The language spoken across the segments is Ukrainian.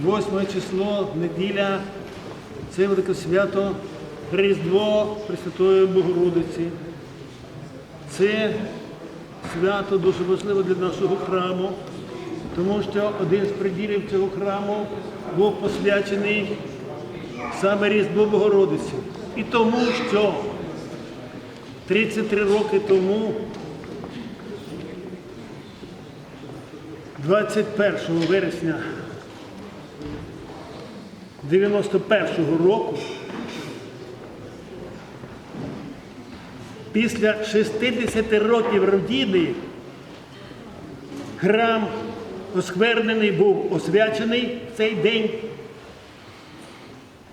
Восьме число, неділя, це велике свято, Різдво Пресвятої Богородиці. Це свято дуже важливе для нашого храму, тому що один з приділів цього храму був посвячений саме Різдву Богородиці. І тому, що 33 роки тому, 21 вересня 91-го року, після 60 років родини, храм осквернений був освячений в цей день,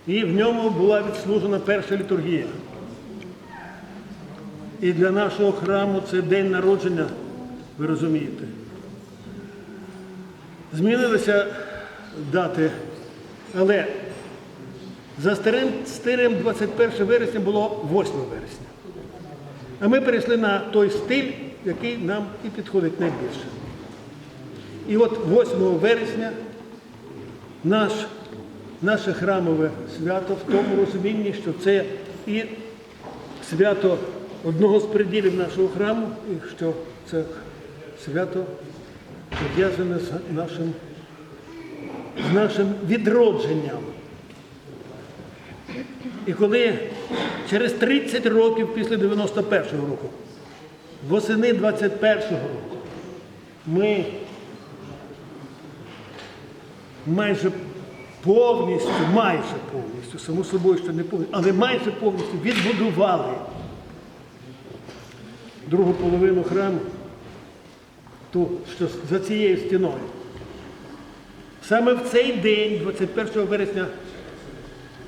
і в ньому була відслужена перша літургія. І для нашого храму це день народження, ви розумієте. Змінилися дати, але за старим стилем 21 вересня було 8 вересня. А ми перейшли на той стиль, який нам і підходить найбільше. І от 8 вересня наш, наше храмове свято в тому розумінні, що це і свято одного з приділів нашого храму, і що це свято пов'язане з нашим, з нашим відродженням. І коли через 30 років після 91-го року, восени 21-го року, ми майже повністю, майже повністю, само собою, що не повністю, але майже повністю відбудували другу половину храму, ту, що за цією стіною. Саме в цей день, 21 вересня,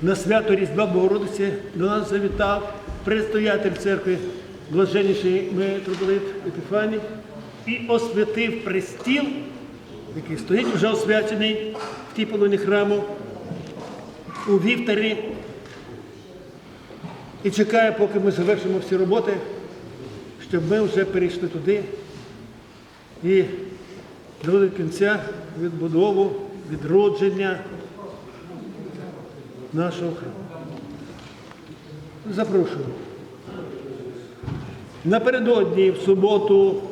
на свято Різдва Богородиці до нас завітав предстоятель церкви, блаженніший митрополит Епіфаній, і освятив престіл, який стоїть вже освячений в тій половині храму, у вівтарі, і чекає, поки ми завершимо всі роботи, щоб ми вже перейшли туди і довели кінця відбудову, відродження нашого храму. Запрошую. Напередодні в суботу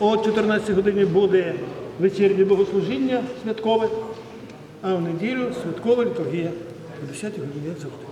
о 14 годині буде вечірнє богослужіння святкове, а в неділю святкова літургія о 10 годині завтра.